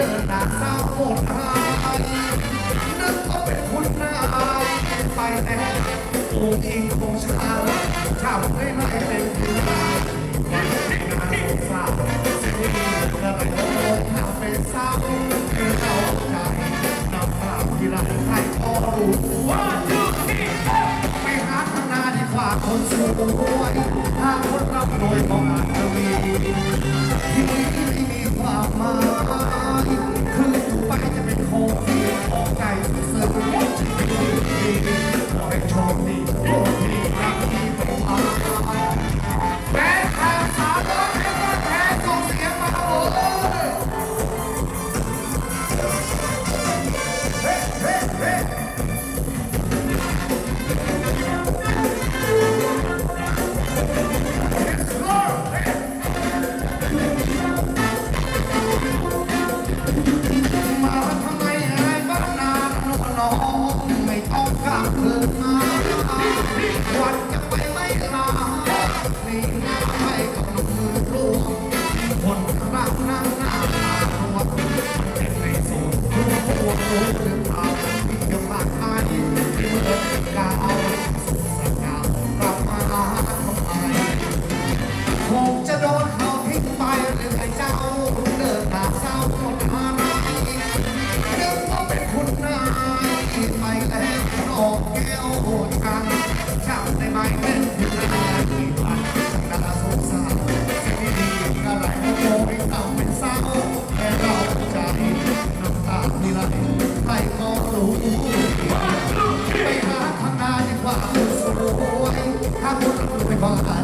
ดินหน้าหน้าหมดหายนึกว่าเป็นคุณนายไปแล้วคงอิงคงชาลทำให้ไม่เป็นคุณนายวันนี้งานสงสารสิ่งที่เราต้อนทำเป็นเศร้าคือเอาใจนำภาพที่ไรใครก็รู้ว่าไปหาทางนาดีกว่าคนสวยถ้าคนร่ำรวยก็มา วันจะไปไม่ลานี่นาไปกับหนุ่มลูกคนรักนั่งหน้าหนวดเป็นในสูตรรู้พวกรู้หรือเปล่าที่ยังมากมายที่เมื่อกล่าวสุดสัญญากลับมาทำไมคงจะโดน คุ